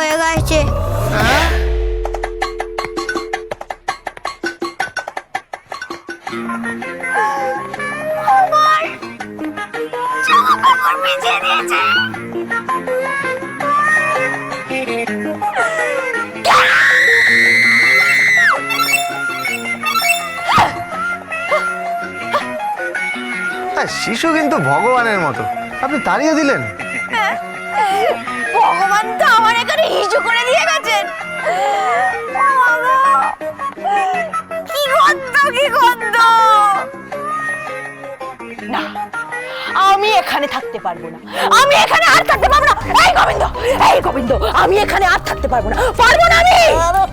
হয়ে গেছে। হ্যাঁ? হ্যাঁ, শিশু কিন্তু ভগবানের মতো। আপনি তাড়িয়ে দিলেন। ভগবান তো হিজু করে দিয়ে গেছেন? কি গন্ধ কি গন্ধ! না আমি এখানে থাকতে পারব না। আমি এখানে আর থাকতে পারব না। এই গোবিন্দ এই গোবিন্দ আমি এখানে আর থাকতে পারব না। পারব না আমি!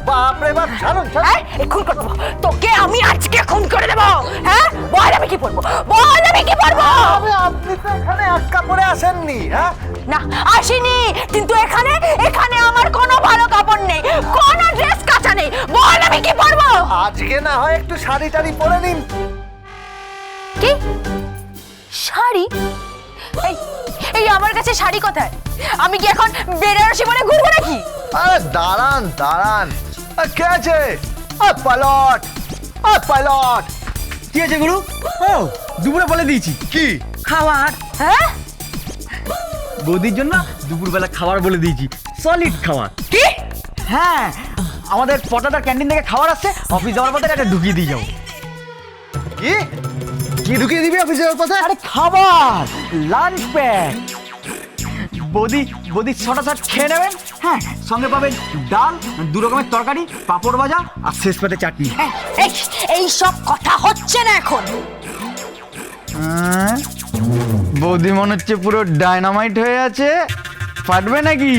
বাপরে বাপ ছাড়ুন হ্যাঁ এই খুন করে দেবো তোকে আমি আজকে খুন করে দেবো। হ্যাঁ? বল আমি কি পড়ব বল আমি কি পড়ব আপনি তো এখানে আটকা পড়ে আসেননি হ্যাঁ? না আসিনি। কিন্তু আজকে না হয় একটু শাড়ি টাড়ি পরে নিন। কি? শাড়ি? এই এই আমার কাছে শাড়ি কোথায়? আমি কি এখন বেনারসি বলে ঘুরবো নাকি? আরে দাঁড়ান দাঁড়ান। আ, কে আছে? আ, পালট। আ, পালট। কি আছে গুরু? ও দুপুরে বলে দিয়েছি। কি? খাবার হ্যাঁ? বৌদির জন্য দুপুরবেলা খাবার বলে দিয়েছি। সলিড খাবার কি? হ্যাঁ। আমাদের পটাটা ক্যান্টিন থেকে খাবার আসছে অফিস যাওয়ার পথে একটা ঢুকিয়ে দিয়ে যাব কি? কি ঢুকিয়ে দিবি অফিস যাওয়ার পথে? আরে খাবার লাঞ্চ প্যাক বদি বৌদি ছটা ছট খেয়ে নেবেন হ্যাঁ সঙ্গে পাবেন ডাল দু রকমের তরকারি পাঁপড় ভাজা আর শেষ পাতে চাটনি। এই, এই এই সব কথা হচ্ছে না এখন। হ্যাঁ? বৌদি মনে হচ্ছে পুরো ডায়নামাইট হয়ে আছে। ফাটবে নাকি?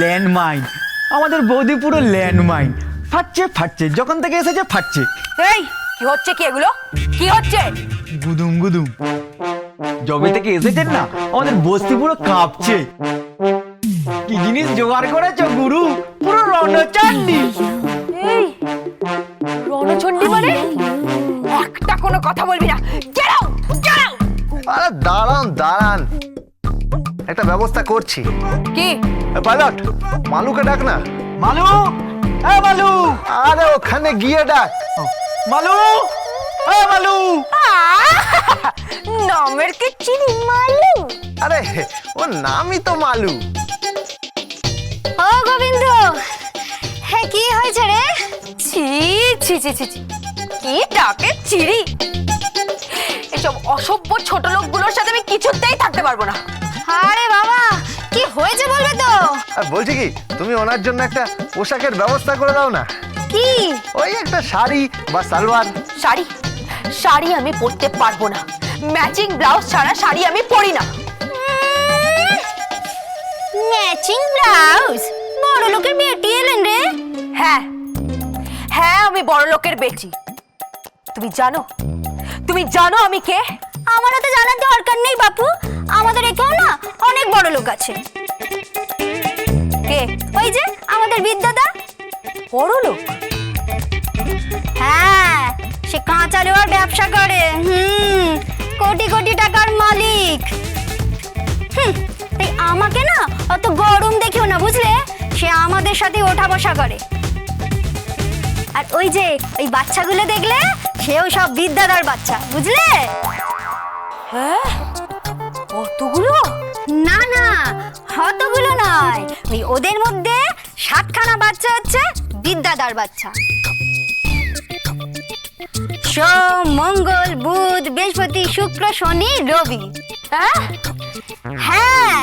ল্যান্ডমাইন আমাদের বৌদি পুরো ল্যান্ডমাইন। ফাটছে ফাটছে যখন থেকে এসেছে ফাটছে। এই কি হচ্ছে কি এগুলো? কি হচ্ছে? গুদুম গুদুম। জবে থেকে এসেছেন না আমাদের বস্তি পুরো কাঁপছে। কি জিনিস জোগাড় করেছ গুরু? করছি। কি? পাইলট মালুকে ডাক না। মালু? এ মালু! আরে ওখানে গিয়ে ডাক। মালু? এ মালু! নামের কি চিনি মালু? আরে ওর নামই তো মালু। ও গোবিন্দ! হ্যাঁ কি হয়েছে রে? ছি ছি ছি ছি। কি ডাকে চিড়ি? এসব অসভ্য ছোট লোকগুলোর সাথে আমি কিছুতেই থাকতে পারব না। আরে বাবা হয়েছে বলবে তো। আর বলছি কি তুমি ওনার জন্য একটা পোশাকের ব্যবস্থা করে দাও না। কি? ওই একটা শাড়ি বা সালোয়ার। শাড়ি? শাড়ি আমি পরতে পারব না। ম্যাচিং ব্লাউজ ছাড়া শাড়ি আমি পরি না। Matching blouse? বড় লোকের বেটি এলেন রে। হ্যাঁ। হ্যাঁ আমি বড় লোকের বেটি। তুমি জানো? তুমি জানো আমি কে? আমারও তো জানার দরকার নেই বাপু। আমাদের এখানেও না অনেক বড় লোক আছে। কে? ওই যে আমাদের বিদ্যাদা। বড় লোক? হ্যাঁ সে কাঁচা লোহার ব্যবসা করে। হুম কোটি কোটি টাকার মালিক। হুম, তাই আমাকে না অত গরম দেখিও না বুঝলে? সে আমাদের সাথে ওঠা বসা করে। আর ওই যে ওই বাচ্চাগুলো দেখলে সেও সব বিদ্যাদার বাচ্চা বুঝলে? ওদের মধ্যে সাতখানা বাচ্চা হচ্ছে বিদ্যাদার বাচ্চা। সোম, মঙ্গল, বুধ, বৃহস্পতি, শুক্র, শনি, রবি। হ্যাঁ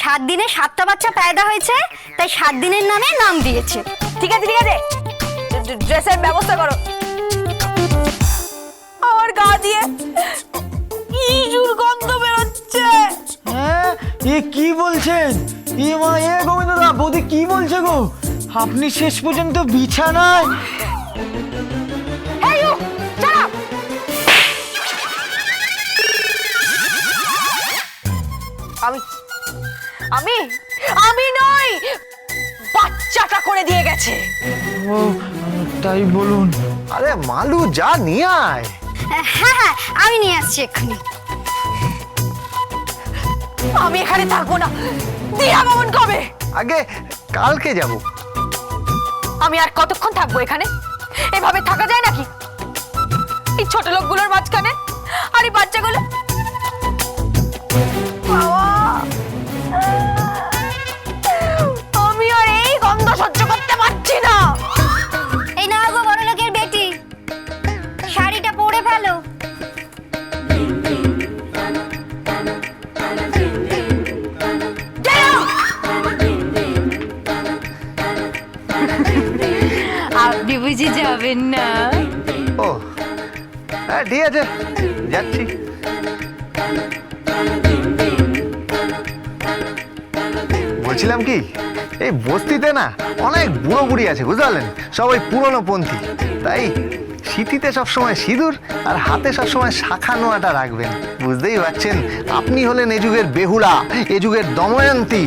সাত দিনে সাতটা বাচ্চা পায়দা হয়েছে, তাই সাত দিনের নামে নাম দিয়েছে। ঠিক আছে ঠিক আছে? ড্রেসের ব্যবস্থা করো। আমার গা দিয়ে ইঁদুর গন্ধ বেরোচ্ছে। এ কি বলছেন? এ মা এ গোবিন্দদা বৌদি কি বলছে গো? আপনি শেষ পর্যন্ত বিছানায়! আমি আমি আমি নই বাচ্চাটা করে দিয়ে গেছে। ও তাই বলুন। আরে মালু যা নিয়ে আয়। হ্যাঁ হ্যাঁ আমি নিয়ে আসছি এক্ষুনি। আমি এখানে থাকব না। দিয়া মামন কবে? আগে কালকে যাব। আমি আর কতক্ষণ থাকব এখানে? এভাবে থাকা যায় নাকি? এই ছোট লোকগুলোর মাঝখানে? আর এই বাচ্চাগুলো? আপনি বুঝি যাবেন না। ও হ্যাঁ ঠিক আছে যাচ্ছি। বলছিলাম কি এই বস্তিতে না অনেক বুড়ো বুড়ি আছে বুঝতে পারলেন সবাই পুরনো পন্থী। তাই শীতিতে সবসময় সিঁদুর আর হাতে সবসময় শাখা নোয়াটা রাখবেন। বুঝতেই পারছেন আপনি হলেন এ যুগের বেহুলা এ যুগের দময়ন্তী।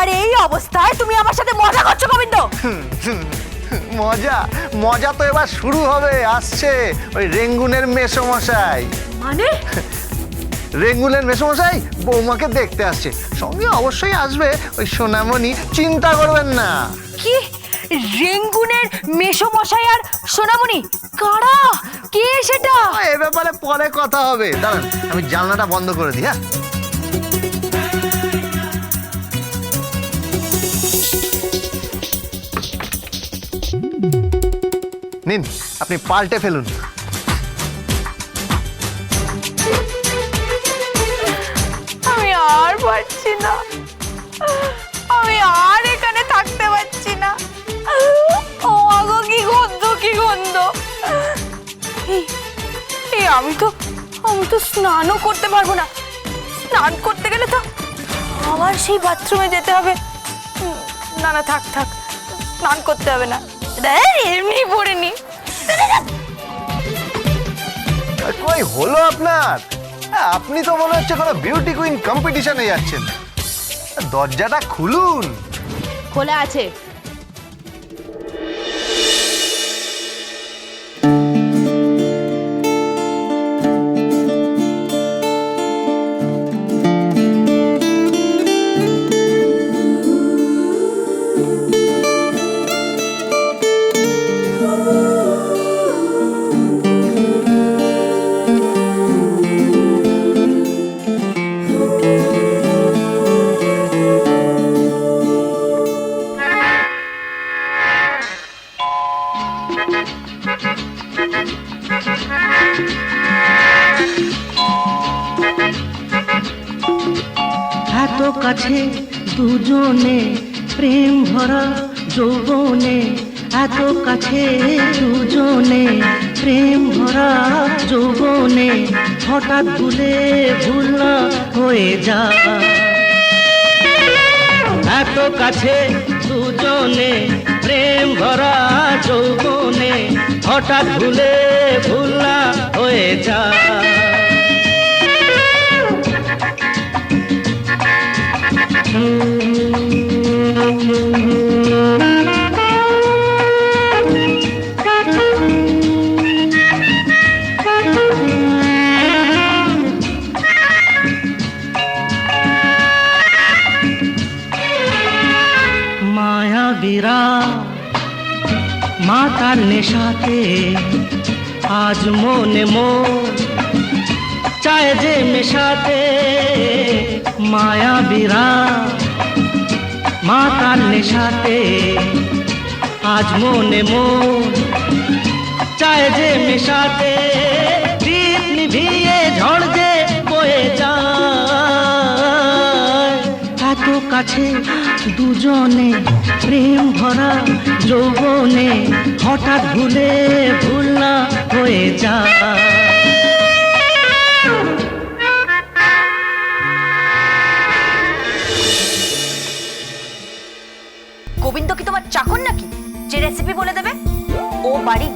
আমার এই অবস্থায় তুমি আমার সাথে মজা করছ গোবিন্দ। মজা মজা তো এবার শুরু হবে আসছে ওই রেঙ্গুনের মেসমশাই। মানে? রেঙ্গুলের মেসমশাই বৌমাকে দেখতে আসছে সঙ্গে অবশ্যই আসবে ওই সোনামণি চিন্তা করবেন না। কি? রেঙ্গুনের মেশো মশাই আর সোনামণি? কারা? কে সেটা? এ ব্যাপারে পরে কথা হবে। দাঁড়ান আমি জানলাটা বন্ধ করে দিই হ্যাঁ? নিন আপনি পাল্টে ফেলুন। আমি আর পারছি না। আমি আর এখানে থাকতে পারছি না। ও আগো কি গন্ধ কি গন্ধ। এই, আমি তো আমি তো স্নানও করতে পারব না। স্নান করতে গেলে তো আবার সেই বাথরুমে যেতে হবে। না না থাক থাক। স্নান করতে হবে না। এমনি পড়ে নি কই হলো আপনার? হ্যাঁ, আপনি তো মনে হচ্ছে কোনো বিউটি কুইন কম্পিটিশনে যাচ্ছেন। দরজাটা খুলুন। খোলা আছে। এত কাছে দুজনে প্রেম ভরা যৌবনে, এত কাছে দুজনে প্রেম ভরা যৌবনে, হঠাৎ ভুলে ভুল হয়ে যা। এত কাছে দুজনে প্রেম ভরা যৌবনে, হঠাৎ ভুলে ভুল হয়ে যা। মায়া বিরা মাতার নেশাতে আজ মনে মন চায় যে মেশাতে মায়া বিরা, মাতার নেশাতে। আজ মনে মন চায় যে মেশাতে, দীপ নিভিয়ে ঝড় যে বয়ে যায়। এত কাছে দুজনে প্রেম ভরা যৌবনে হঠাৎ ভুলে ভুল না হয়ে যায়।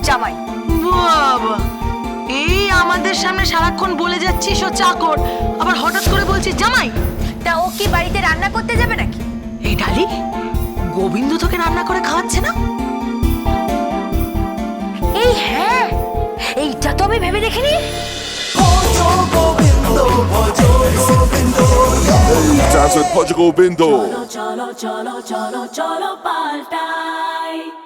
জামাই। বাবা এই আমাদের সামনে সারাক্ষণ বলে যাচ্ছিস ও চাকর। আবার হঠাৎ করে বলছিস জামাই তা ও কি বাড়িতে রান্না করতে যাবে নাকি? এই ডালি গোবিন্দ তোকে রান্না করে খাওয়াচ্ছে না? এই হ্যাঁ এইটা তো আমি ভেবে দেখিনি। ভজ গোবিন্দ ভজ Govinda cholo, cholo, cholo, cholo, cholo, paltai.